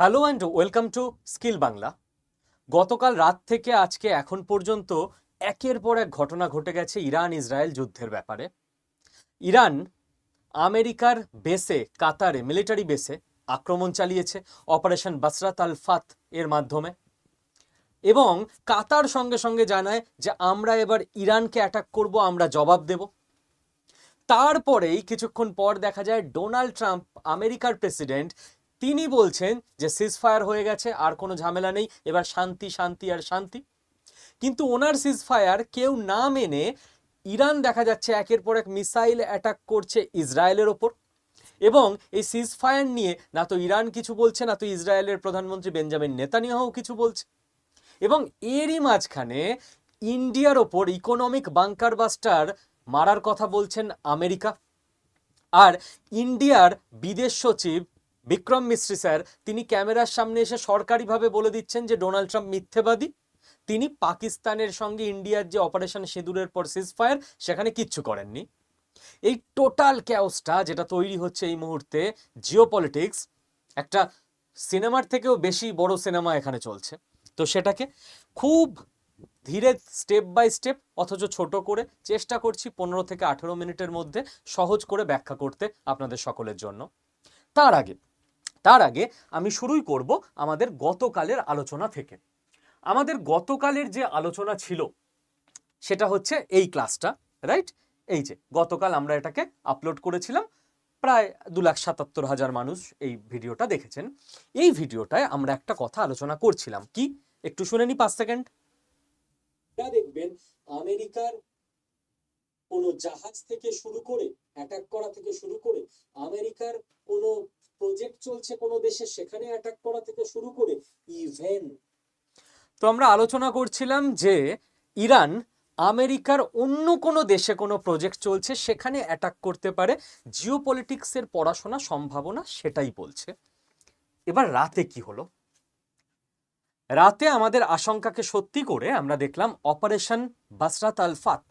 Hello and welcome to Skill Bangla গতকাল রাত থেকে আজকে এখন পর্যন্ত একের পর এক ঘটনা ঘটে গেছে ইরান ইসরায়েল যুদ্ধের ব্যাপারে। ইরান আমেরিকার বেসে কাতারে মিলিটারি বেসে আক্রমণ চালিয়েছে অপারেশন বাসরাত আল ফাত এর মাধ্যমে। এবং কাতার সঙ্গে সঙ্গে জানায় যে, আমরা এবার ইরানকে অ্যাটাক করব, আমরা জবাব দেব। তারপরেই কিছুক্ষণ পর দেখা যায় ডোনাল্ড ট্রাম্প আমেরিকার প্রেসিডেন্ট তিনি বলছেন যে সিজফায়ার হয়ে গেছে, আর কোনো ঝামেলা নেই, এবার শান্তি শান্তি আর শান্তি। কিন্তু ওনার সিজফায়ার কেউ না মেনে ইরান দেখা যাচ্ছে একের পর এক মিসাইল অ্যাটাক করছে ইসরায়েলের ওপর। এবং এই সিজফায়ার নিয়ে না তো ইরান কিছু বলছে, না তো ইসরায়েলের প্রধানমন্ত্রী বেঞ্জামিন নেতানিয়াহু কিছু বলছে। এবং এরই মাঝখানে ইন্ডিয়ার ওপর ইকোনমিক বাংকার বাস্টার মারার কথা বলছেন আমেরিকা। আর ইন্ডিয়ার বিদেশ সচিব বিক্রম মিশ্রি স্যার, তিনি ক্যামেরার সামনে এসে সরকারিভাবে বলে দিচ্ছেন যে ডোনাল্ড ট্রাম্প মিথ্যেবাদী। তিনি পাকিস্তানের সঙ্গে ইন্ডিয়ার যে অপারেশন সিঁদুরের পর সিজফায়ার, সেখানে কিচ্ছু করেননি। এই টোটাল ক্যাওসটা যেটা তৈরি হচ্ছে এই মুহূর্তে জিও পলিটিক্স একটা সিনেমার থেকেও বেশি বড় সিনেমা এখানে চলছে। তো সেটাকে খুব ধীরে স্টেপ বাই স্টেপ, অথচ ছোট করে চেষ্টা করছি পনেরো থেকে আঠেরো মিনিটের মধ্যে সহজ করে ব্যাখ্যা করতে আপনাদের সকলের জন্য। তার আগে তার আগে আমি শুরুই করব আমাদের গতকালের আলোচনা থেকে। আমাদের গতকালের যে আলোচনা ছিল, সেটা হচ্ছে এই ক্লাসটা রাইট এই যে, গতকাল আমরা এটাকে আপলোড করেছিলাম, প্রায় দু লাখ সাতাত্তর হাজার মানুষ এই ভিডিওটা দেখেছেন। এই ভিডিওটায় আমরা একটা কথা আলোচনা করছিলাম। কি? একটু শুনে নি পাঁচ সেকেন্ড। দেখবেন, আমেরিকার কোনো জাহাজ থেকে শুরু করে অ্যাটাক করা থেকে শুরু করে, আমেরিকার কোনো প্রজেক্ট চলছে কোনো দেশে, সেখানে অ্যাটাক করা থেকে শুরু করে ইভেন তো আমরা আলোচনা করছিলাম যে ইরান আমেরিকার অন্য কোনো দেশে কোনো প্রজেক্ট চলছে, সেখানে অ্যাটাক করতে পারে। জিও পলিটিক্সের পড়াশোনা সম্ভাবনা সেটাই বলছে। এবার রাতে কি হলো? রাতে আমাদের আশঙ্কাকে সত্যি করে আমরা দেখলাম অপারেশন বাসরাত আল ফাত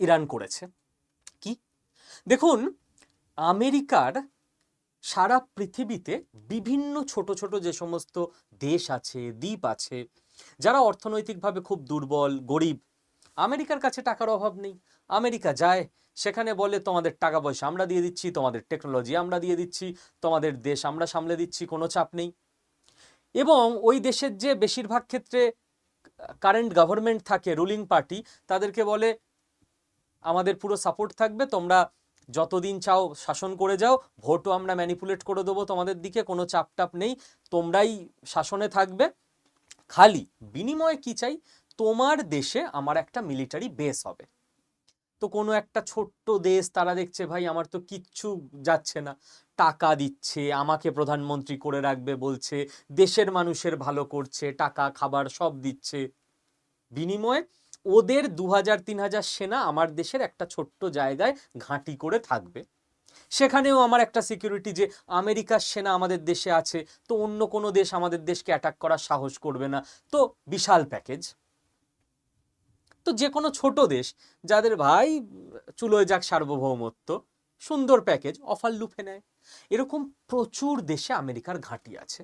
ইরান করেছে। কি? দেখুন, আমেরিকার সারা পৃথিবীতে বিভিন্ন ছোট ছোট যে সমস্ত দেশ আছে, দ্বীপ আছে, যারা অর্থনৈতিকভাবে খুব দুর্বল, গরিব, আমেরিকার কাছে টাকার অভাব নেই। আমেরিকা যায়, সেখানে বলে তোমাদের টাকা পয়সা আমরা দিয়ে দিচ্ছি, তোমাদের টেকনোলজি আমরা দিয়ে দিচ্ছি, তোমাদের দেশ আমরা সামলে দিচ্ছি, কোনো চাপ নেই। এবং ওই দেশের যে বেশিরভাগ ক্ষেত্রে কারেন্ট গভর্নমেন্ট থাকে রুলিং পার্টি তাদেরকে বলে, আমাদের পুরো সাপোর্ট থাকবে, তোমরা যতদিন চাও শাসন করে যাও, ভোটও আমরা ম্যানিপুলেট করে দেবো তোমাদের দিকে, কোনো চাপ টাপ নেই, তোমরাই শাসনে থাকবে। খালি বিনিময়ে কি চাই? তোমার দেশে আমার একটা মিলিটারি বেস হবে। তো কোনো একটা ছোট্ট দেশ তারা দেখছে, ভাই, আমার তো কিচ্ছু যাচ্ছে না। টাকা দিচ্ছে, আমাকে প্রধানমন্ত্রী করে রাখবে, বলছে, দেশের মানুষের ভালো করছে, টাকা, খাবার সব দিচ্ছে। বিনিময়ে ওদের দু হাজার, তিন হাজার সেনা আমার দেশের একটা ছোট্ট জায়গায় ঘাঁটি করে থাকবে। সেখানেও আমার একটা সিকিউরিটি যে আমেরিকার সেনা আমাদের দেশে আছে, তো অন্য কোনো দেশ আমাদের দেশকে অ্যাটাক করার সাহস করবে না। তো বিশাল প্যাকেজ তো যে কোনো ছোট দেশ, যাদের ভাই চুলোয় যাক সার্বভৌমত্ব, সুন্দর প্যাকেজ অফার লুফে নেয়। এরকম প্রচুর দেশে আমেরিকার ঘাঁটি আছে।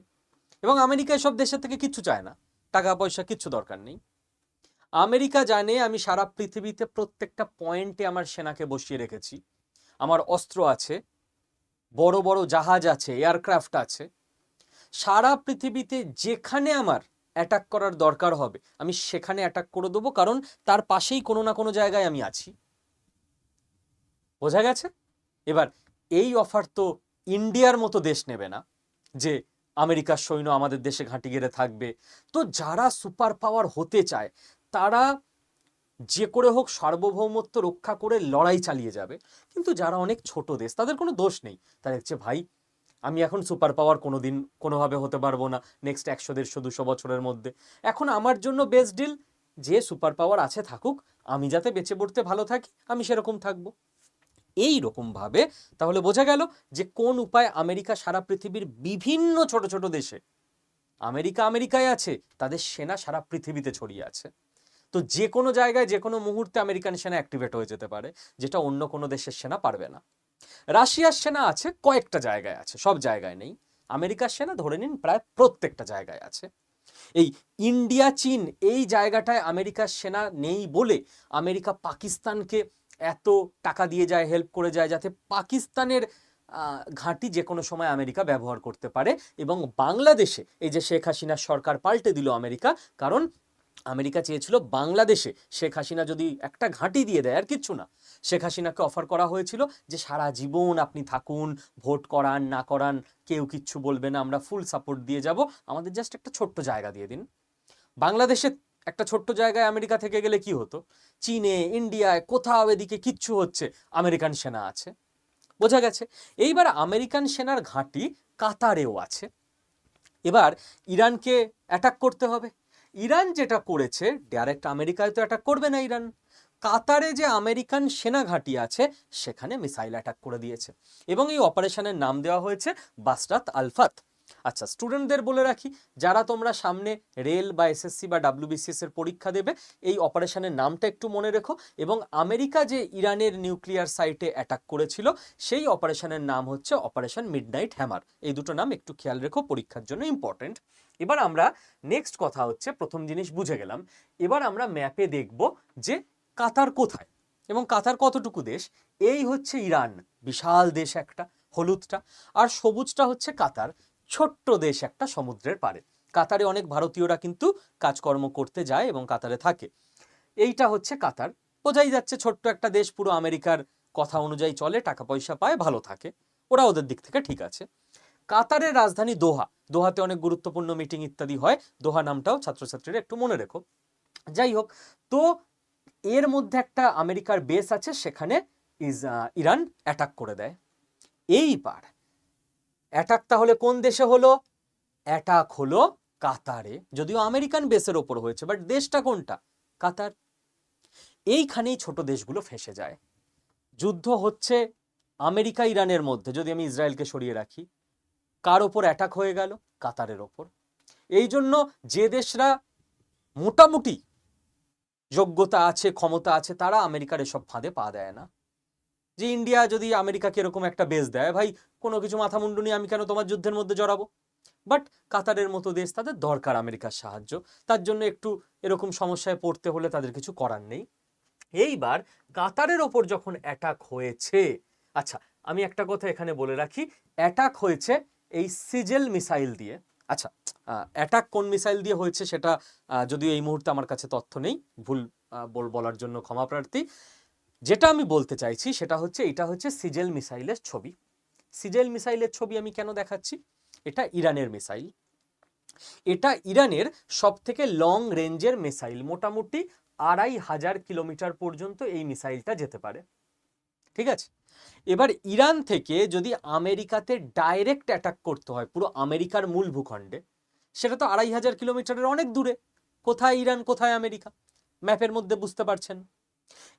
এবং আমেরিকা এসব দেশের থেকে কিচ্ছু চায় না। টাকা, পয়সা কিচ্ছু দরকার নেই। আমেরিকা জানে আমি সারা পৃথিবীতে প্রত্যেকটা পয়েন্টে আমার সেনাকে বসিয়ে রেখেছি। আমার অস্ত্র আছে, বড় বড় জাহাজ আছে, এয়ারক্রাফট আছে। সারা পৃথিবীতে যেখানে আমার অ্যাটাক করার দরকার হবে, আমি সেখানে অ্যাটাক করে দেবো, কারণ তার পাশেই কোনো না কোনো জায়গায় আমি আছি। বোঝা গেছে? এবার, এই অফার তো ইন্ডিয়ার মতো দেশ নেবে না, যে আমেরিকার সৈন্য আমাদের দেশে ঘাঁটি গেড়ে থাকবে। তো যারা সুপার পাওয়ার হতে চায় তারা যে করে হোক সার্বভৌমত্ব রক্ষা করে লড়াই চালিয়ে যাবে। কিন্তু যারা অনেক ছোট দেশ, তাদের কোনো দোষ নেই। তারা দেখছে, ভাই, আমি এখন সুপার পাওয়ার কোনো দিন কোনোভাবে হতে পারব না নেক্সট একশো, দেড়শো, দুশো বছরের মধ্যে। এখন আমার জন্য বেস্ট ডিল যে সুপার পাওয়ার আছে থাকুক, আমি যাতে বেঁচে পড়তে ভালো থাকি, আমি সেরকম থাকব। এই রকমভাবে তাহলে বোঝা গেল যে কোন উপায় আমেরিকা সারা পৃথিবীর বিভিন্ন ছোট ছোট দেশে, আমেরিকা, আমেরিকায় আছে, তাদের সেনা সারা পৃথিবীতে ছড়িয়ে আছে। তো যে কোনো জায়গায় যে কোনো মুহূর্তে আমেরিকান সেনা অ্যাক্টিভেট হয়ে যেতে পারে, যেটা অন্য কোনো দেশের সেনা পারবে না। রাশিয়ার সেনা আছে, কয়েকটা জায়গায় আছে, সব জায়গায় নেই। আমেরিকার সেনা ধরে নিন প্রায় প্রত্যেকটা জায়গায় আছে। এই ইন্ডিয়া চীন এই জায়গাটায় আমেরিকার সেনা নেই বলে আমেরিকা পাকিস্তানকে এত টাকা দিয়ে যায় হেল্প করে যায়, যাতে পাকিস্তানের ঘাঁটি যে কোনো সময় আমেরিকা ব্যবহার করতে পারে এবং বাংলাদেশে এই যে শেখ হাসিনার সরকার পাল্টে দিল আমেরিকা, কারণ আমেরিকা চেয়েছিল বাংলাদেশে শেখ হাসিনা যদি একটা ঘাঁটি দিয়ে দেয়, আর কিচ্ছু না। শেখ হাসিনাকে অফার করা হয়েছিল যে, সারা জীবন আপনি থাকুন, ভোট করান, না করান, কেউ কিচ্ছু বলবে না, আমরা ফুল সাপোর্ট দিয়ে যাব। আমাদের জাস্ট একটা ছোট্ট জায়গা দিয়ে দিন। বাংলাদেশে একটা ছোট্ট জায়গায় আমেরিকা থেকে গেলে কি হতো? চীনে, ইন্ডিয়ায়, কোথাও এদিকে কিচ্ছু হচ্ছে, আমেরিকান সেনা আছে। বোঝা গেছে? এইবার আমেরিকান সেনার ঘাঁটি কাতারেও আছে। এবার ইরানকে অ্যাটাক করতে হবে। ইরান যেটা করেছে ডাইরেক্ট আমেরিকায় তো অ্যাটাক করবে না ইরান। কাতারে যে আমেরিকান সেনা ঘাঁটি আছে, সেখানে মিসাইল অ্যাটাক করে দিয়েছে। এবং এই অপারেশনের নাম দেওয়া হয়েছে বাসরাত আলফাত আচ্ছা স্টুডেন্টদের বলে রাখি, যারা তোমরা সামনে রেল বা এসএসসি বা ডাব্লিউবিসিএস এর পরীক্ষা দেবে, এই অপারেশনের নামটা একটু মনে রেখো। এবং আমেরিকা যে ইরানের নিউক্লিয়ার সাইটে অ্যাটাক করেছিল, সেই অপারেশনের নাম হচ্ছে অপারেশন মিডনাইট হ্যামার এই দুটো নাম একটু খেয়াল রেখো, পরীক্ষার জন্য ইম্পর্টেন্ট এবার আমরা নেক্সট কথা হচ্ছে, প্রথম জিনিস বুঝে গেলাম। এবার আমরা ম্যাপে দেখব যে কাতার কোথায় এবং কাতার কতটুকু দেশ? এই হচ্ছে ইরান, বিশাল দেশ একটা, হলুদটা। আর সবুজটা হচ্ছে কাতার, ছোট্ট দেশ একটা সমুদ্রের পাড়ে। কাতারে অনেক ভারতীয়রা কিন্তু কাজকর্ম করতে যায় এবং কাতারে থাকে। এইটা হচ্ছে কাতার। বোঝাই যাচ্ছে ছোট্ট একটা দেশ, পুরো আমেরিকার কথা অনুযায়ী চলে, টাকা পয়সা পায়, ভালো থাকে। ওরা ওদের দিক থেকে ঠিক আছে। কাতারের রাজধানী দোহা। দোহাতে অনেক গুরুত্বপূর্ণ মিটিং ইত্যাদি হয়। দোহা নামটাও ছাত্রছাত্রীরা একটু মনে রেখো। যাই হোক, তো এর মধ্যে একটা আমেরিকার বেস আছে, সেখানে ইজ ইরান অ্যাটাক করে দেয়। এইবার অ্যাটাক তাহলে কোন দেশে হলো? অ্যাটাক হলো কাতারে। যদিও আমেরিকান বেসের ওপর হয়েছে বাট দেশটা কোনটা? কাতার। এইখানেই ছোট দেশগুলো ফেসে যায়। যুদ্ধ হচ্ছে আমেরিকা ইরানের মধ্যে। যদি আমি ইসরায়েলকে সরিয়ে রাখি কার ওপর অ্যাটাক হয়ে গেল? কাতারের ওপর। এই জন্য যে দেশরা মোটামুটি যোগ্যতা আছে, ক্ষমতা আছে, তারা আমেরিকার এসব ফাঁদে পা দেয় না। যে ইন্ডিয়া যদি আমেরিকাকে এরকম একটা বেস দেয়, ভাই, কোনো কিছু মাথা মুন্ডু নিয়ে আমি কেন তোমার যুদ্ধের মধ্যে জড়াবো? বাট কাতারের মতো দেশ, তাদের দরকার আমেরিকার সাহায্য। তার জন্য একটু এরকম সমস্যায় পড়তে হলে তাদের কিছু করার নেই। এইবার কাতারের ওপর যখন অ্যাটাক হয়েছে আচ্ছা আমি একটা কথা এখানে বলে রাখি। অ্যাটাক হয়েছে এই সিজেল মিসাইল দিয়ে আচ্ছা অ্যাটাক কোন মিসাইল দিয়ে হয়েছে সেটা যদিও এই মুহূর্তে আমার কাছে তথ্য নেই, ভুল বলার জন্য ক্ষমা প্রার্থী। যেটা আমি বলতে চাইছি সেটা হচ্ছে, এটা হচ্ছে সিজেল মিসাইলের ছবি। সিজেল মিসাইলের ছবি আমি কেন দেখাচ্ছি? এটা ইরানের মিসাইল। এটা ইরানের সব থেকে লং রেঞ্জের মিসাইল, মোটামুটি আড়াই হাজার কিলোমিটার পর্যন্ত এই মিসাইলটা যেতে পারে। ঠিক আছে? এবার ইরান থেকে যদি আমেরিকাতে ডাইরেক্ট অ্যাটাক করতে হয়, পুরো আমেরিকার মূল ভূখণ্ডে, সেটা তো আড়াই হাজার কিলোমিটারের অনেক দূরে। কোথায় ইরান, কোথায় আমেরিকা? ম্যাপের মধ্যে বুঝতে পারছেন?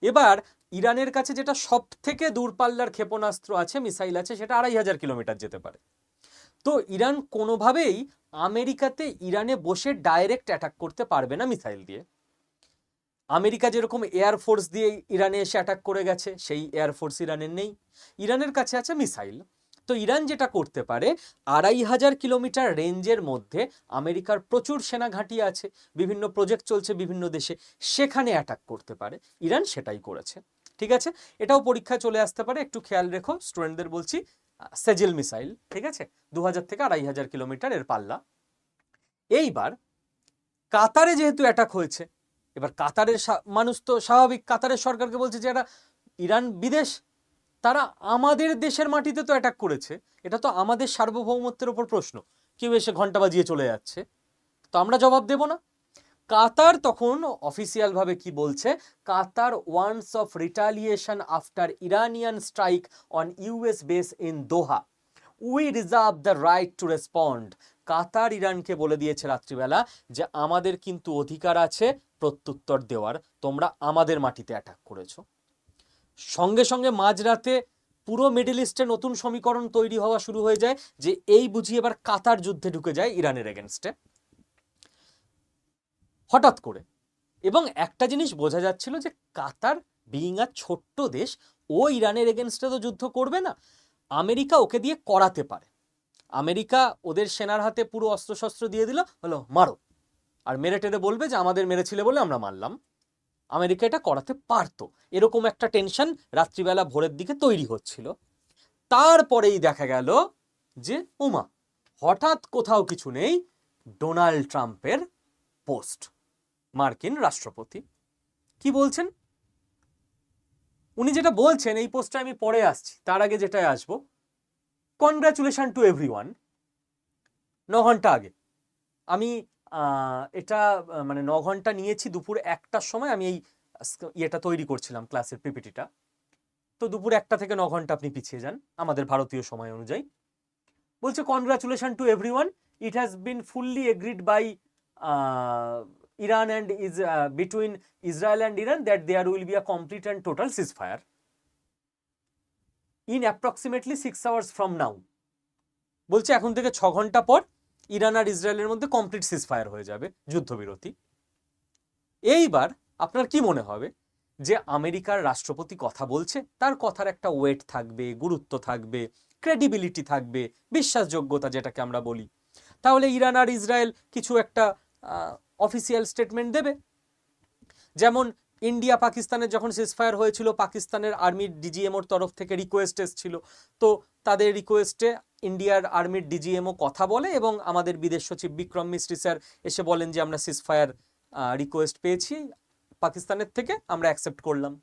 এবার ইরানের কাছে যেটা সব থেকে দূরপাল্লার ক্ষেপণাস্ত্র আছে, মিসাইল আছে, সেটা আড়াই হাজার কিলোমিটার যেতে পারে। তো ইরান কোনোভাবেই আমেরিকাতে ইরানে বসে ডাইরেক্ট অ্যাটাক করতে পারবে না মিসাইল দিয়ে। আমেরিকা যেরকম এয়ারফোর্স দিয়ে ইরানে এসে অ্যাটাক করে গেছে, সেই এয়ারফোর্স ইরানের নেই। ইরানের কাছে আছে মিসাইল তো ইরান যেটা করতে পারে, আড়াই হাজার কিলোমিটার রেঞ্জের মধ্যে আমেরিকার প্রচুর সেনা ঘাঁটি আছে, বিভিন্ন প্রজেক্ট চলছে বিভিন্ন দেশে, সেখানে অ্যাটাক করতে পারে। ইরান সেটাই করেছে। ঠিক আছে? এটাও পরীক্ষায় চলে আসতে পারে। একটু খেয়াল রেখো স্টুডেন্টদের বলছি সেজেল মিসাইল ঠিক আছে? দু হাজার থেকে আড়াই হাজার কিলোমিটার এর পাল্লা। এইবার, কাতারে যেহেতু অ্যাটাক হয়েছে এবার কাতারের মানুষ তো স্বাভাবিক, কাতারের সরকারকে বলছে যে এরা ইরান বিদেশ, তারা আমাদের দেশের মাটিতে তো অ্যাটাক করেছে। এটা তো আমাদের সার্বভৌমত্বের ওপর প্রশ্ন। কেউ এসে ঘণ্টা বাজিয়ে চলে যাচ্ছে। তো আমরা জবাব দেব না। কাতার তখন অফিসিয়ালভাবে কি বলছে? Qatar warns of retaliation after Iranian strike on US base in Doha. We reserve the right to respond. Qatar ইরানকে বলে দিয়েছে রাত্রিবেলা যে আমাদের কিন্তু অধিকার আছে প্রত্যুত্তর দেওয়ার, তোমরা আমাদের মাটিতে অ্যাটাক করেছ। সঙ্গে সঙ্গে মাঝরাতে পুরো মিডল ইস্টে নতুন সমীকরণ তৈরি হওয়া শুরু হয়ে যায় যে এই বুঝি এবার কাতার যুদ্ধে ঢুকে যায় ইরানের এগেনস্টে হঠাৎ করে এবং একটা জিনিস বোঝা যাচ্ছিল যে কাতার বিইং আ ছোট্ট দেশ, ও ইরানের এগেনস্টে তো যুদ্ধ করবে না। আমেরিকা ওকে দিয়ে করাতে পারে। আমেরিকা ওদের সেনার হাতে পুরো অস্ত্রশস্ত্র দিয়ে দিল হলো মারো। আর মেরে টেরে বলবে যে, আমাদের মেরেছিলে বলে আমরা মারলাম। আমেরিকা এটা করাতে পারতো। এরকম একটা টেনশন রাত্রিবেলা ভোরের দিকে তৈরি হচ্ছিল। তারপরেই দেখা গেল যে ওমা হঠাৎ কোথাও কিছু নেই, ডোনাল্ড ট্রাম্পের পোস্ট। মার্কিন রাষ্ট্রপতি। কি বলছেন? উনি যেটা বলছেন, এই পোস্টে আমি পরে আসছি, তার আগে যেটায় আসব। কনগ্রাচুলেশন টু এভরি ওয়ান ন ঘণ্টা আগে। আমি এটা মানে ন ঘণ্টা নিয়েছি দুপুর একটার সময় আমি এই ইয়েটা তৈরি করছিলাম ক্লাসের পিপিটিটা। তো দুপুর একটা থেকে ন ঘণ্টা আপনি পিছিয়ে যান আমাদের ভারতীয় সময় অনুযায়ী। বলছে congratulation to everyone it has been fully agreed by Iran and is between Israel and Iran that there will be a complete and total ceasefire in approximately six hours from now বলছে এখন থেকে ছ ঘণ্টা পর Iran আর ইসরায়েলের মধ্যে complete সিজ fire হয়ে যাবে, যুদ্ধবিরতি। এইবার আপনার কি মনে হবে যে আমেরিকার রাষ্ট্রপতি কথা বলছে? তার কথার একটা ওয়েট থাকবে, গুরুত্ব থাকবে ক্রেডিবিলিটি থাকবে, বিশ্বাসযোগ্যতা যেটাকে আমরা বলি। তাহলে ইরান আর ইসরায়েল কিছু একটা অফিসিয়াল স্টেটমেন্ট দেবে। যেমন ইন্ডিয়া পাকিস্তানের যখন সিজফায়ার হয়েছিল, পাকিস্তানের আর্মির ডিজিএমওর তরফ থেকে রিকোয়েস্ট এসেছিল। তো তাদের রিকোয়েস্টে ইন্ডিয়ার আর্মির ডিজিএমও কথা বলে এবং আমাদের বিদেশ সচিব বিক্রম মিস্ত্রি স্যার এসে বলেন যে, আমরা সিজফায়ার রিকোয়েস্ট পেয়েছি, পাকিস্তানের থেকে আমরা অ্যাকসেপ্ট করলাম।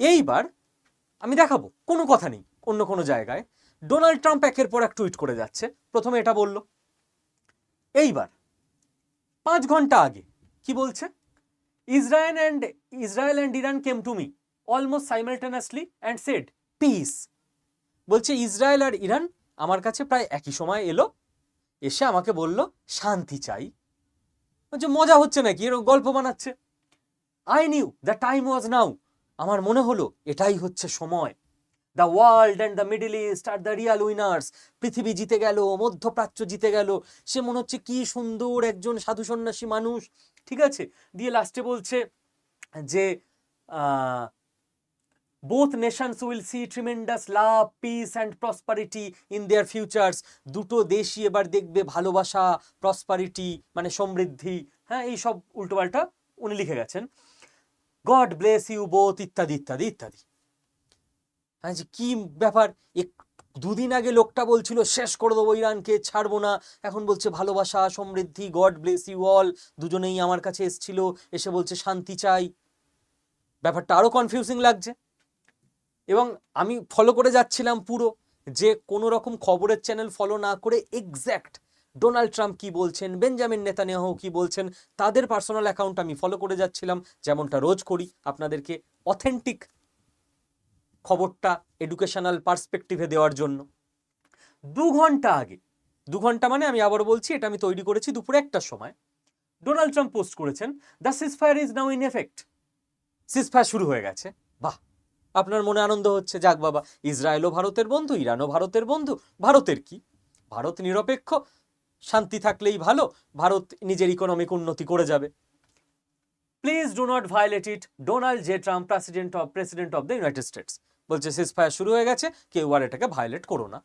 এইবার আমি দেখাবো, কোনো কথা নেই, অন্য কোনো জায়গায়। ডোনাল্ড ট্রাম্প একের পর এক টুইট করে যাচ্ছে, প্রথমে এটা বলল, এইবার, পাঁচ ঘণ্টা আগে, কি বলছে? Israel and Israel and Iran came to me almost simultaneously and said peace বলছে, ইসরায়েল আর ইরান আমার কাছে প্রায় একই সময় এলো, এসে আমাকে বলল, শান্তি চাই। বলছে, মজা হচ্ছে নাকি? এরকম গল্প বানাচ্ছে। I knew the time was now আমার মনে হলো, এটাই হচ্ছে সময়। The world and the Middle East R the real winners পৃথিবী জিতে গেল, মধ্যপ্রাচ্য জিতে গেল। সে মনে হচ্ছে কি সুন্দর একজন সাধু সন্ন্যাসী মানুষ। ঠিক আছে? দিয়ে লাস্টে বলছে যে both nations will see tremendous love peace and prosperity in their futures দুটো দেশই এবার দেখবে ভালোবাসা প্রসপারিটি মানে সমৃদ্ধি হ্যাঁ এই সব উল্টোপাল্টা উনি লিখে গেছেন। গড ব্লেস ইউ বোথ ইত্যাদি ইত্যাদি ইত্যাদি। হ্যাঁ যে কি ব্যাপার? দুদিন আগে লোকটা বলছিল, শেষ করে দেবো ইরানকে, ছাড়বো না। এখন বলছে, ভালোবাসা, সমৃদ্ধি, গড ব্লেস ইউ অল। দুজনেই আমার কাছে এসছিল, এসে বলছে, শান্তি চাই। ব্যাপারটা আরও কনফিউজিং লাগছে। এবং আমি ফলো করে যাচ্ছিলাম পুরো, যে কোনো রকম খবরের চ্যানেল ফলো না করে এক্স্যাক্ট ডোনাল্ড ট্রাম্প কি বলছেন বেঞ্জামিন নেতানিয়াহু কি বলছেন, তাদের পার্সোনাল অ্যাকাউন্ট আমি ফলো করে যাচ্ছিলাম। যেমনটা রোজ করি, আপনাদেরকে অথেন্টিক খবরটা এডুকেশনাল পার্সপেক্টিভে দেওয়ার জন্য। দু ঘণ্টা আগে, দু ঘণ্টা মানে আমি আবার বলছি, এটা আমি তৈরি করেছি দুপুরে একটার সময়। ডোনাল্ড ট্রাম্প পোস্ট করেছেন the ceasefire is now in effect ceasefire শুরু হয়ে গেছে। বাহ! আপনার মনে আনন্দ হচ্ছে, যাক বাবা, ইসরায়েলও ভারতের বন্ধু, ইরানও ভারতের বন্ধু, ভারতের কি? ভারত নিরপেক্ষ, শান্তি থাকলেই ভালো, ভারত নিজের ইকোনমিক উন্নতি করে যাবে। Please do not violate it Donald J Trump president of president of the United States বলছে সিজফায়ার শুরু হয়ে গেছে, কেউ আর এটাকে ভায়োলেট করো না।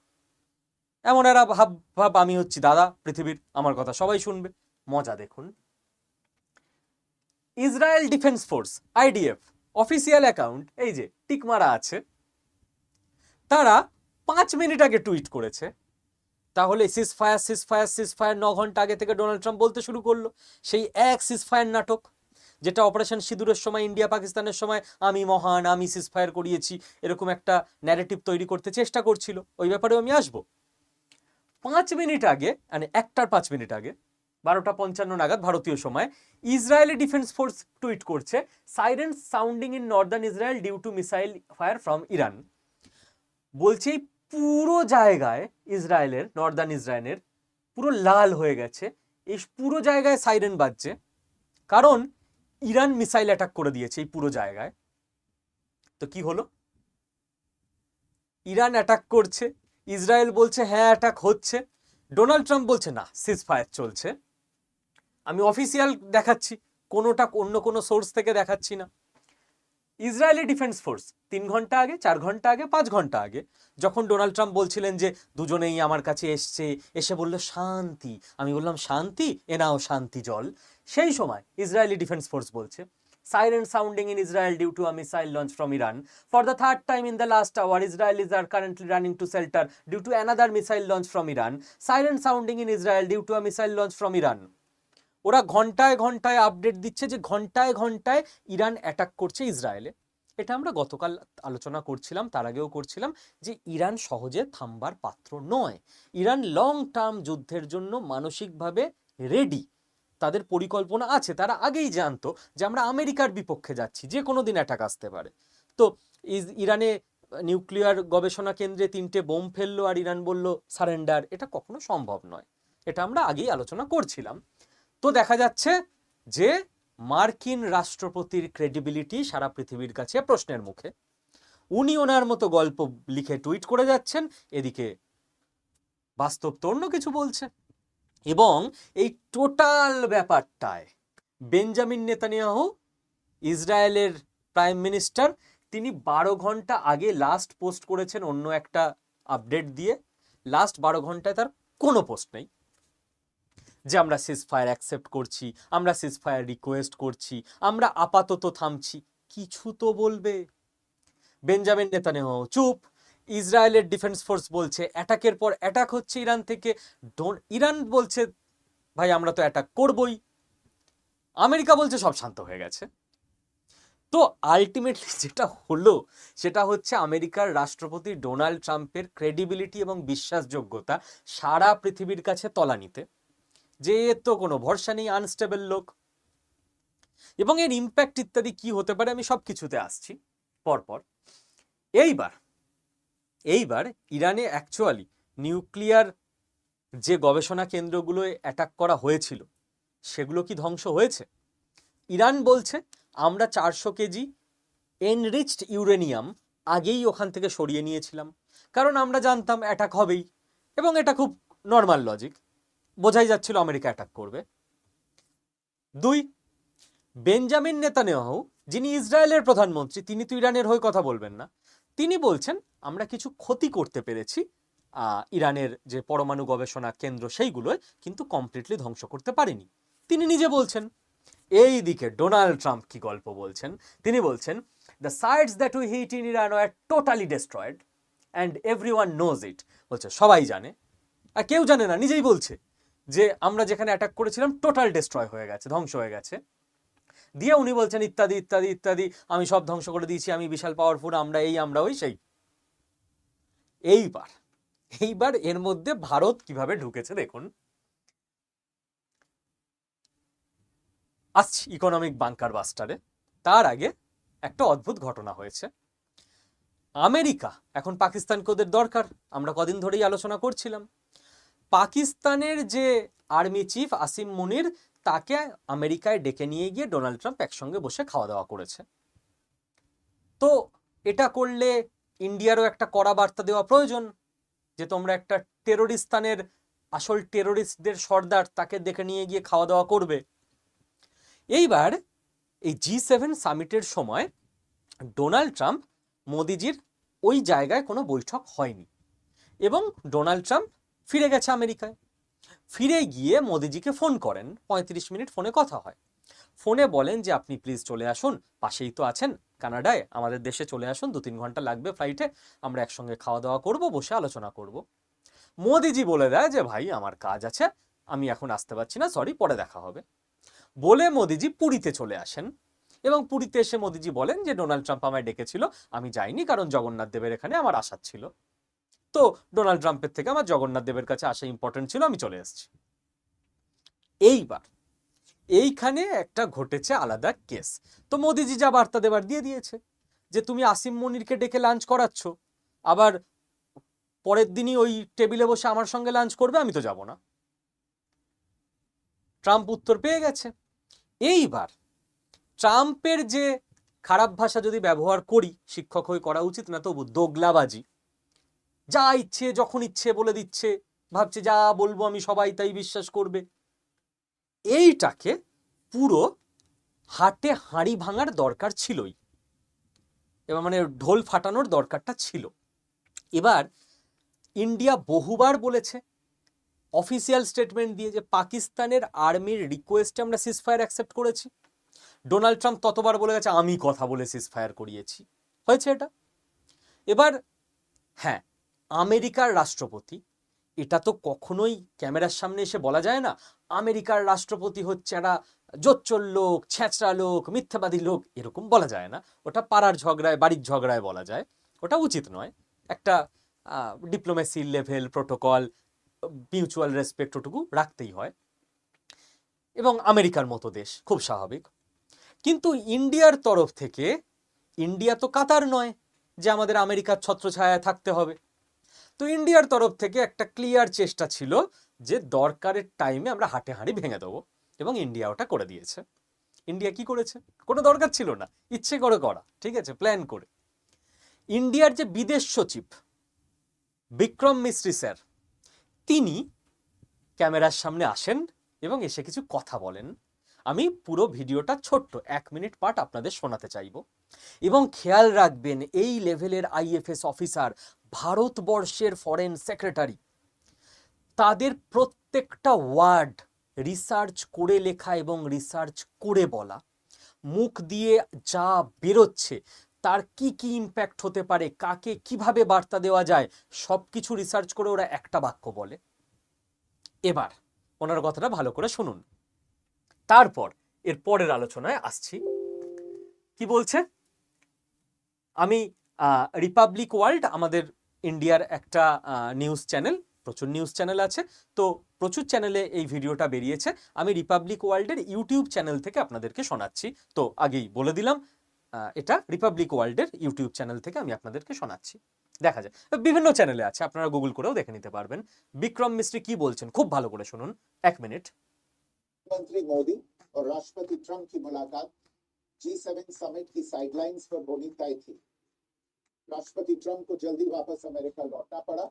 এমন এরা ভাব ভাব আমি হচ্ছি, দাদা, পৃথিবীর আমার কথা সবাই শুনবে। মজা দেখুন। Israel Defence Force IDF official account এই যে, টিকমারা আছে। তারা পাঁচ মিনিট আগে টুইট করেছে। তাহলে ceasefire ceasefire ceasefire ন ঘণ্টা আগে থেকে ডোনাল্ড ট্রাম্প বলতে শুরু করল। সেই এক সিজ ফায়ার নাটক যেটা অপারেশন সিঁদুরের সময়, ইন্ডিয়া পাকিস্তানের সময় আমি মহান, আমি সিজ ফায়ার করিয়েছি, এরকম একটা ন্যারেটিভ তৈরি করতে চেষ্টা করছিল। ওই ব্যাপারেও আমি আসব। পাঁচ মিনিট আগে মানে একটার পাঁচ মিনিট আগে, বারোটা পঞ্চান্ন নাগাদ ভারতীয় সময়, ইসরায়েলি ডিফেন্স ফোর্স টুইট করছে siren sounding in northern Israel due to missile fire from Iran বলছে এই পুরো জায়গায় ইসরায়েলের নর্দার্ন ইসরায়েলের পুরো লাল হয়ে গেছে। এই পুরো জায়গায় সাইরেন বাজছে। কারণ ইরান মিসাইল অ্যাটাক করে দিয়েছে এই পুরো জায়গায়। তো কি হলো? ইরান অ্যাটাক করছে, ইসরায়েল বলছে হ্যাঁ অ্যাটাক হচ্ছে। ডোনাল্ড ট্রাম্প বলছে, না সিজ ফায়ার চলছে। আমি অফিসিয়াল দেখাচ্ছি, কোনোটা অন্য কোনো সোর্স থেকে দেখাচ্ছি না। ইসরায়েলি ডিফেন্স ফোর্স, তিন ঘণ্টা আগে, চার ঘণ্টা আগে, পাঁচ ঘণ্টা আগে, যখন ডোনাল্ড ট্রাম্প বলছিলেন যে, দুজনেই আমার কাছে এসছে, এসে বলল, শান্তি। আমি বললাম, শান্তি? এ নাও শান্তি জল। সেই সময় ইসরায়েলি ডিফেন্স ফোর্স বলছে siren sounding in Israel due to a missile launch from Iran for the third time in the last hour Israel is are currently running to shelter due to another missile launch from Iran siren sounding in Israel due to a missile launch from Iran ওরা ঘন্টায় ঘন্টায় update দিচ্ছে যে ঘন্টায় ঘন্টায় Iran attack করছে ইসরায়েলে। এটা আমরা গতকাল আলোচনা করছিলাম, তার আগেও করছিলাম যে ইরান সহজে থামবার পাত্র নয়। ইরান লং টার্ম যুদ্ধের জন্য মানসিকভাবে রেডি তাদের পরিকল্পনা আছে, তারা আগেই জানতো যে আমরা আমেরিকার বিপক্ষে যাচ্ছি, যে কোনো দিন অ্যাটাক আসতে পারে। তো ইরানে নিউক্লিয়ার গবেষণা কেন্দ্রে তিনটে বোম ফেলল আর ইরান বলল সারেন্ডার এটা কখনো সম্ভব নয়। এটা আমরা আগেই আলোচনা করছিলাম। তো দেখা যাচ্ছে যে মার্কিন রাষ্ট্রপতির ক্রেডিবিলিটি সারা পৃথিবীর কাছে প্রশ্নের মুখে। উনি ওনার মতো গল্প লিখে, টুইট করে যাচ্ছেন, এদিকে বাস্তব তো অন্য কিছু বলছে। এবং এই টোটাল ব্যাপারটায় বেঞ্জামিন নেতানিয়াহু, ইসরায়েলের প্রাইম মিনিস্টার, তিনি বারো ঘণ্টা আগে লাস্ট পোস্ট করেছেন অন্য একটা আপডেট দিয়ে। লাস্ট বারো ঘন্টায় তার কোনো পোস্ট নেই। যে আমরা সিজ ফায়ার অ্যাকসেপ্ট করছি, আমরা সিজ ফায়ার রিকোয়েস্ট করছি, আমরা আপাতত থামছি, কিছু তো বলবে। বেঞ্জামিন নেতানিয়াহু, চুপ। ইসরায়েলের ডিফেন্স ফোর্স বলছে অ্যাটাকের পর অ্যাটাক হচ্ছে ইরান থেকে। ডোন- ইরান বলছে, ভাই, আমরা তো অ্যাটাক করবই। আমেরিকা বলছে, সব শান্ত হয়ে গেছে। তো আলটিমেটলি যেটা হলো, সেটা হচ্ছে আমেরিকার রাষ্ট্রপতি ডোনাল্ড ট্রাম্পের ক্রেডিবিলিটি এবং বিশ্বাসযোগ্যতা সারা পৃথিবীর কাছে তলানিতে। যে এর তো কোনো ভরসা নেই আনস্টেবল লোক। এবং এর ইম্প্যাক্ট ইত্যাদি কি হতে পারে, আমি সব কিছুতে আসছি, পরপর। এইবার এইবার ইরানে অ্যাকচুয়ালি নিউক্লিয়ার যে গবেষণা কেন্দ্রগুলোয় অ্যাটাক করা হয়েছিল, সেগুলো কি ধ্বংস হয়েছে? ইরান বলছে, আমরা চারশো কেজি এনরিচড ইউরেনিয়াম আগেই ওখান থেকে সরিয়ে নিয়েছিলাম। কারণ আমরা জানতাম অ্যাটাক হবেই, এবং এটা খুব নর্মাল লজিক বোঝাই যাচ্ছিল আমেরিকা অ্যাটাক করবে। দুই, বেঞ্জামিন নেতানিয়াহু, যিনি ইসরায়েলের প্রধানমন্ত্রী, তিনি তো ইরানের হয়ে কথা বলবেন না। তিনি বলছেন, আমরা কিছু ক্ষতি করতে পেরেছি। ইরানের যে পরমাণু গবেষণা কেন্দ্র সেইগুলোয় কিন্তু কমপ্লিটলি ধ্বংস করতে পারিনি। তিনি নিজে বলছেন, এই দিকে ডোনাল্ড ট্রাম্প কি গল্প বলছেন? তিনি বলছেন the sites that we hit in Iran are totally destroyed and every one knows it বলছে, সবাই জানে। আর কেউ জানে না, নিজেই বলছে যে আমরা যেখানে অ্যাটাক করেছিলাম টোটাল ডেস্ট্রয় হয়ে গেছে, ধ্বংস হয়ে গেছে। দিয়ে উনি বলছেন ইত্যাদি ইত্যাদি ইত্যাদি, আমি সব ধ্বংস করে দিয়েছি, আমি বিশাল পাওয়ারফুল আমরা এই, আমরা ওই, সেই। এইবার এইবার এর মধ্যে ভারত কীভাবে ঢুকেছে দেখুন। আসছি ইকোনমিক বাংকার বাস্টারে তার আগে একটা অদ্ভুত ঘটনা হয়েছে। আমেরিকা, এখন পাকিস্তানকে ওদের দরকার? আমরা কদিন ধরেই আলোচনা করছিলাম। পাকিস্তানের যে আর্মি চিফ আসিম মুনির তাকে আমেরিকায় ডেকে নিয়ে গিয়ে ডোনাল্ড ট্রাম্প একসঙ্গে বসে খাওয়া দাওয়া করেছে। তো এটা করলে ইন্ডিয়ারও একটা কড়া বার্তা দেওয়া প্রয়োজন যে তোমরা একটা টেরোরিস্তানের, আসল টেরোরিস্টদের সর্দার তাকে ডেকে নিয়ে গিয়ে খাওয়া দাওয়া করবে। এইবার এই জি সেভেন সামিটের সময় ডোনাল্ড ট্রাম্প মোদিজির ওই জায়গায় কোনো বৈঠক হয়নি এবং ডোনাল্ড ট্রাম্প ফিরে গেছে আমেরিকায়। ফিরে গিয়ে মোদিজিকে ফোন করেন। পঁয়ত্রিশ মিনিট ফোনে কথা হয়। ফোনে বলেন যে, আপনি প্লিজ চলে আসুন। পাশেই তো আছেন কানাডায়। আমাদের দেশে চলে আসুন। দু তিন ঘণ্টা লাগবে ফ্লাইটে আমরা একসঙ্গে খাওয়া দাওয়া করব, বসে আলোচনা করব। মোদিজি বলে দেয় যে, ভাই, আমার কাজ আছে। আমি এখন আসতে পারছি না। সরি পরে দেখা হবে। বলে মোদিজি পুরীতে চলে আসেন। এবং পুরীতে এসে মোদিজি বলেন যে, ডোনাল্ড ট্রাম্প আমায় ডেকেছিল। আমি যাইনি কারণ জগন্নাথ দেবের এখানে আমার আসার ছিল। তো ডোনাল্ড ট্রাম্পের থেকে আমার জগন্নাথ দেবের কাছে আসা ইম্পর্টেন্ট ছিল, আমি চলে এসেছি। এইবার এইখানে একটা ঘটেছে আলাদা কেস। তো মোদিজি যা বার্তা দেবার দিয়ে দিয়েছে, যে তুমি আসিম মনিরকে ডেকে লাঞ্চ করাচ্ছ, আবার পরের দিনই ওই টেবিলে বসে আমার সঙ্গে লাঞ্চ করবে, আমি তো যাব না। ট্রাম্প উত্তর পেয়ে গেছে। এইবার ট্রাম্পের যে খারাপ ভাষা যদি ব্যবহার করি, শিক্ষক হয়ে করা উচিত, না তবু দোগলাবাজি যা ইচ্ছে, যখন ইচ্ছে বলে দিচ্ছে। ভাবছে, যা বলব আমি, সবাই তাই বিশ্বাস করবে। এইটাকে পুরো হাটে হাঁড়ি ভাঙার দরকার ছিলই। এবার মানে ঢোল ফাটানোর দরকারটা ছিল। এবার ইন্ডিয়া বহুবার বলেছে, অফিসিয়াল স্টেটমেন্ট দিয়ে যে পাকিস্তানের আর্মির রিকোয়েস্টে আমরা সিজফায়ার অ্যাকসেপ্ট করেছি। ডোনাল্ড ট্রাম্প ততবার বলে গেছে, আমি কথা বলে সিজফায়ার করিয়েছি। হয়েছে এটা। এবার হ্যাঁ আমেরিকার রাষ্ট্রপতি। এটা তো কখনোই ক্যামেরার সামনে এসে বলা যায় না। আমেরিকার রাষ্ট্রপতি হচ্ছে একটা জোচ্চর লোক, ছ্যাঁচড়া লোক, মিথ্যাবাদী লোক, এরকম বলা যায় না। ওটা পাড়ার ঝগড়ায়, বাড়ির ঝগড়ায় বলা যায়। ওটা উচিত নয়। একটা diplomacy level protocol mutual respect ওটুকু রাখতেই হয়। এবং আমেরিকার মতো দেশ, খুব স্বাভাবিক। কিন্তু ইন্ডিয়ার তরফ থেকে, ইন্ডিয়া তো কাতার নয় যে আমাদের আমেরিকার ছত্রছায়ায় থাকতে হবে। তো ইন্ডিয়ার তরফ থেকে একটা ক্লিয়ার চেষ্টা ছিল যে দরকারের টাইমে আমরা হাটে হাঁড়ি ভেঙে দেবো এবং ইন্ডিয়া ওটা করে দিয়েছে। ইন্ডিয়া কি করেছে? কোনো দরকার ছিল না। ইচ্ছে করে করা, ঠিক আছে? প্ল্যান করে। ইন্ডিয়ার যে বিদেশ সচিব বিক্রম মিস্ত্রি স্যার, তিনি ক্যামেরার সামনে আসেন এবং এসে কিছু কথা বলেন। আমি পুরো ভিডিওটা ছোট্ট, এক মিনিট পার্ট আপনাদের শোনাতে চাইব। এবং খেয়াল রাখবেন, এই লেভেলের আইএফএস অফিসার ভারতবর্ষের ফরেন সেক্রেটারি তাদের প্রত্যেকটা ওয়ার্ড রিসার্চ করে লেখা এবং রিসার্চ করে বলা, মুখ দিয়ে যা বেরোচ্ছে, তার কি কি ইম্প্যাক্ট হতে পারে, কাকে কীভাবে বার্তা দেওয়া যায় সব কিছু রিসার্চ করে ওরা একটা বাক্য বলে। এবার ওনার কথাটা ভালো করে শুনুন। তারপর এর পরের আলোচনায় আসছি। কি বলছে? আমি রিপাবলিক ওয়ার্ল্ড আমাদের ইন্ডিয়ার একটা নিউজ চ্যানেল প্রচুর নিউজ চ্যানেল আছে। তো প্রচুর চ্যানেলে এই ভিডিওটা বেরিয়েছে। আমি রিপাবলিক ওয়ার্ল্ডের ইউটিউব চ্যানেল থেকে আপনাদেরকে শোনাচ্ছি। তো আগেই বলে দিলাম এটা রিপাবলিক ওয়ার্ল্ডের ইউটিউব চ্যানেল থেকে আমি আপনাদেরকে শোনাচ্ছি। দেখা যায় বিভিন্ন চ্যানেলে আছে, আপনারা গুগল করেও দেখে নিতে পারবেন। বিক্রম মিস্ত্রি কি বলছেন? খুব ভালো করে শুনুন। এক মিনিট মোদী ও রাষ্ট্রপতি ট্রাম্প কি মুলাকাত? जी सेवन समिट की साइडलाइंस पर होनी तय थी राष्ट्रपति ट्रंप को जल्दी वापस अमेरिका लौटना पड़ा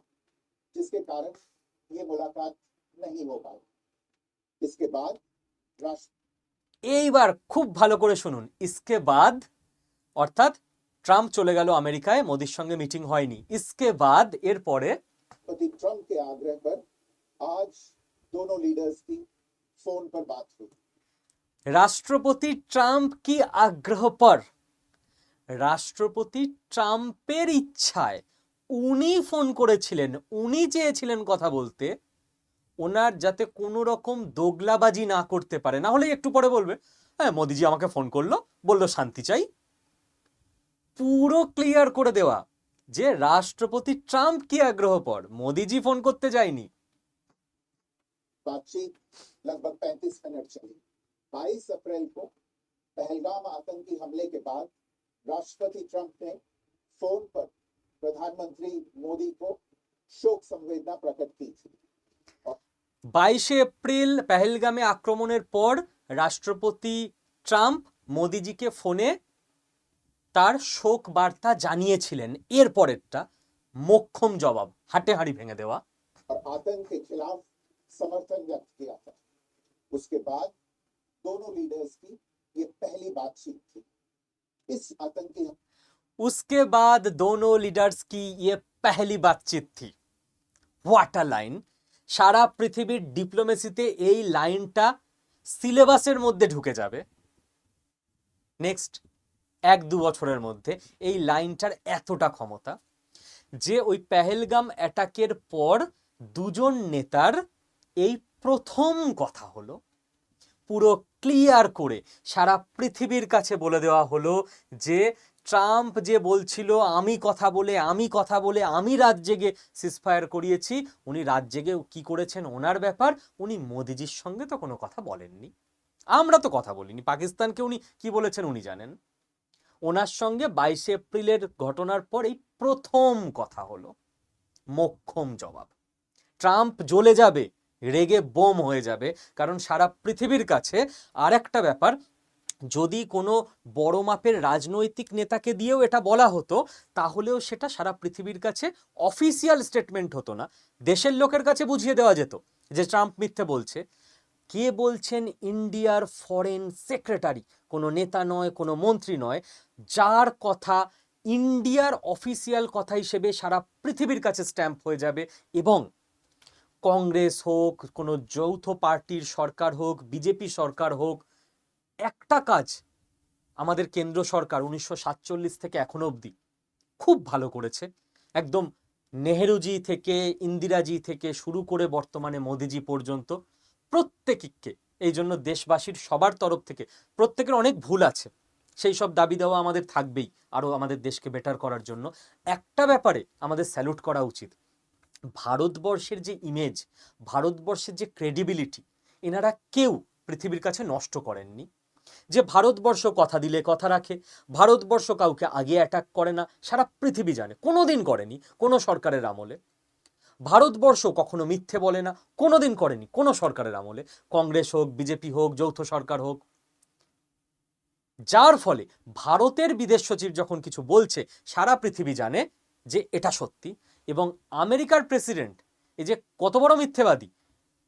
जिसके कारण ये मुलाकात नहीं हो पाई इसके बाद राष्ट्र এইবার খুব ভালো করে শুনুন ইসকে বাদ অর্থাৎ ট্রাম্প চলে গেল আমেরিকায় মোদির সঙ্গে মিটিং হয়নি ইসকে বাদ এরপরে राष्ट्रपति ट्रंप के आग्रह पर आज दोनों लीडर्स की फोन पर बात हुई রাষ্ট্রপতি ট্রাম্প কি আগ্রহ পর রাষ্ট্রপতি ট্রাম্পের ইচ্ছায় উনি ফোন করেছিলেন উনি চেয়েছিলেন কথা বলতে ওনার যাতে কোনো রকম দোগলাবাজি না করতে পারে না হলে একটু পরে বলবে হ্যাঁ মোদিজি আমাকে ফোন করলো বললো শান্তি চাই পুরো ক্লিয়ার করে দেওয়া যে রাষ্ট্রপতি ট্রাম্প কি আগ্রহ পর মোদিজি ফোন করতে যায়নি बातचीत लगभग 35 मिनट चली 22 अप्रैल को पहलगाम आतंकी हमले के बाद राष्ट्रपति ट्रंप ने फोन पर प्रधानमंत्री मोदी को शोक संवेदना प्रकट की थी বাইশে এপ্রিল পেহেলগামে আক্রমণের পর রাষ্ট্রপতি ট্রাম্প মোদিজিকে ফোনে তার শোক বার্তা জানিয়েছিলেন এর পরেরটা মোক্ষম জবাব হাটে হাড়ি ভেঙে দেওয়া और आतंक के खिलाफ समर्थन व्यक्त किया था उसके बाद दोनों लीडर्स की ये पहली बातचीत थी इस आतंकी उसके बाद दोनों लीडर्स की ये पहली बातचीत थी ওয়াটার লাইন সারা পৃথিবীর ডিপ্লোমেসিতে এই লাইনটা সিলেবাসের মধ্যে ঢুকে যাবে নেক্সট এক দু বছরের মধ্যে এই লাইনটার এতটা ক্ষমতা যে ওই পেহেলগাম অ্যাটাকের পর দুজন নেতার এই প্রথম কথা হলো পুরো ক্লিয়ার করে সারা পৃথিবীর কাছে বলে দেওয়া হলো যে, ট্রাম্প যে বলছিল, আমি কথা বলে, আমি কথা বলে, আমি রাত জেগে সিসফায়ার করিয়েছি, উনি রাত জেগে কি করেছেন ওনার ব্যাপার, উনি মোদিজির সঙ্গে তো কোনো কথা বলেননি। আমরা তো কথা বলিনি, পাকিস্তানকে উনি কি বলেছেন উনি জানেন? ওনার সঙ্গে বাইশে এপ্রিলের ঘটনার পর এই প্রথম কথা হলো, মোক্ষম জবাব। ট্রাম্প জ্বলে যাবে রেগে বোম হয়ে যাবে। কারণ সারা পৃথিবীর কাছে আর একটা ব্যাপার, যদি কোনো বড় মাপের রাজনৈতিক নেতাকে দিয়েও এটা বলা হতো, তাহলেও সেটা সারা পৃথিবীর কাছে অফিসিয়াল স্টেটমেন্ট হতো না। দেশের লোকের কাছে বুঝিয়ে দেওয়া যেত যে ট্রাম্প মিথ্যে বলছে। কে বলছেন ইন্ডিয়ার ফরেন সেক্রেটারি কোনো নেতা নয়, কোনো মন্ত্রী নয়। যার কথা ইন্ডিয়ার অফিসিয়াল কথা হিসেবে সারা পৃথিবীর কাছে স্ট্যাম্প হয়ে যাবে এবং কংগ্রেস হোক, কোনো যৌথ পার্টির সরকার হোক, বিজেপি সরকার হোক, একটা কাজ আমাদের কেন্দ্র সরকার উনিশশো সাতচল্লিশ থেকে এখনও অবধি খুব ভালো করেছে। একদম নেহেরুজি থেকে, ইন্দিরাজি থেকে শুরু করে বর্তমানে মোদিজি পর্যন্ত প্রত্যেককে, এই জন্য দেশবাসীর সবার তরফ থেকে প্রত্যেকের অনেক ভুল আছে। সেই সব দাবি দেওয়া আমাদের থাকবেই, আরও আমাদের দেশকে বেটার করার জন্য। একটা ব্যাপারে আমাদের স্যালুট করা উচিত। ভারতবর্ষের যে ইমেজ ভারতবর্ষের যে ক্রেডিবিলিটি এনারা কেউ পৃথিবীর কাছে নষ্ট করেননি। যে ভারতবর্ষ কথা দিলে কথা রাখে, ভারতবর্ষ কাউকে আগে অ্যাটাক করে না, সারা পৃথিবী জানে, কোনোদিন করেনি, কোনো সরকারের আমলে। ভারতবর্ষ কখনো মিথ্যে বলে না, কোনোদিন করেনি, কোনো সরকারের আমলে। কংগ্রেস হোক, বিজেপি হোক, যৌথ সরকার হোক। যার ফলে ভারতের বিদেশ সচিব যখন কিছু বলছে, সারা পৃথিবী জানে যে এটা সত্যি। এবং আমেরিকার প্রেসিডেন্ট, এই যে কত বড় মিথ্যেবাদী,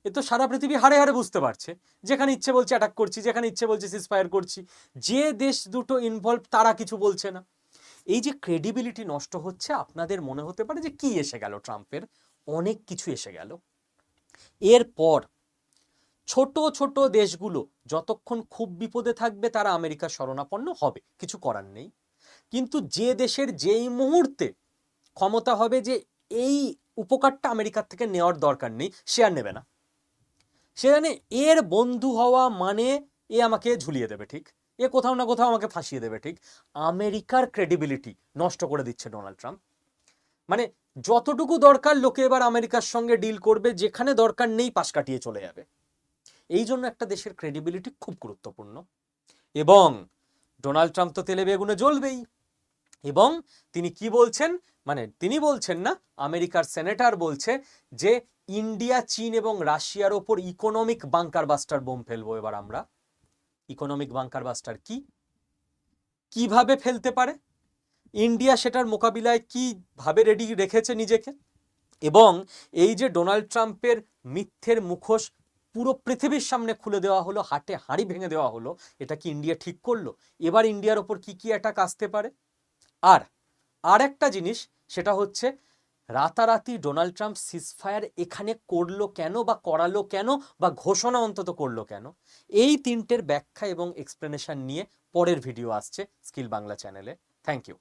এ তো সারা পৃথিবী হারে হারে বুঝতে পারছে। যেখানে ইচ্ছে বলছে অ্যাটাক করছি, যেখানে ইচ্ছে বলছে সিসফায়ার করছি, যে দেশ দুটো ইনভলভ তারা কিছু বলছে না। এই যে ক্রেডিবিলিটি নষ্ট হচ্ছে, আপনাদের মনে হতে পারে যে কি এসে গেল ট্রাম্পের? অনেক কিছু এসে গেল। এরপর, ছোট ছোট দেশগুলো যতক্ষণ খুব বিপদে থাকবে, তারা আমেরিকার শরণাপন্ন হবে। কিছু করার নেই। কিন্তু যে দেশের যেই মুহূর্তে ক্ষমতা হবে যে এই উপকারটা আমেরিকার থেকে নেওয়ার দরকার নেই আর নেবে না। সে জানে এর বন্ধু হওয়া মানে এ আমাকে ঝুলিয়ে দেবে, ঠিক? এ কোথাও না কোথাও আমাকে ফাঁসিয়ে দেবে, ঠিক? আমেরিকার ক্রেডিবিলিটি নষ্ট করে দিচ্ছে ডোনাল্ড ট্রাম্প। মানে যতটুকু দরকার লোকে এবার আমেরিকার সঙ্গে ডিল করবে, যেখানে দরকার নেই পাশ কাটিয়ে চলে যাবে। এই জন্য একটা দেশের ক্রেডিবিলিটি খুব গুরুত্বপূর্ণ। এবং ডোনাল্ড ট্রাম্প তো তেলে বেগুনে জ্বলবেই। এবং তিনি কি বলছেন? মানে তিনি বলছেন না, আমেরিকার সেনেটর বলছে যে ইন্ডিয়া, চীন এবং রাশিয়ার ওপর ইকোনমিক বাংকার বাস্টার বোম ফেলব এবার আমরা। ইকোনমিক বাংকার বাস্টার কি? কীভাবে ফেলতে পারে? ইন্ডিয়া সেটার মোকাবিলায় কীভাবে রেডি রেখেছে নিজেকে? এবং এই যে ডোনাল্ড ট্রাম্পের মিথ্যের মুখোশ পুরো পৃথিবীর সামনে খুলে দেওয়া হলো, হাটে হাঁড়ি ভেঙে দেওয়া হলো, এটা কি ইন্ডিয়া ঠিক করল? এবার ইন্ডিয়ার ওপর কি কি অ্যাটাক আসতে পারে? আর আর একটা জিনিস, সেটা হচ্ছে রাতারাতি ডোনাল্ড ট্রাম্প সিজফায়ার এখানে করল কেন বা করালো কেন বা ঘোষণা অন্তত করল কেন? এই তিনটের ব্যাখ্যা এবং এক্সপ্লেনেশন নিয়ে পরের ভিডিও আসছে স্কিল বাংলা চ্যানেলে থ্যাংক ইউ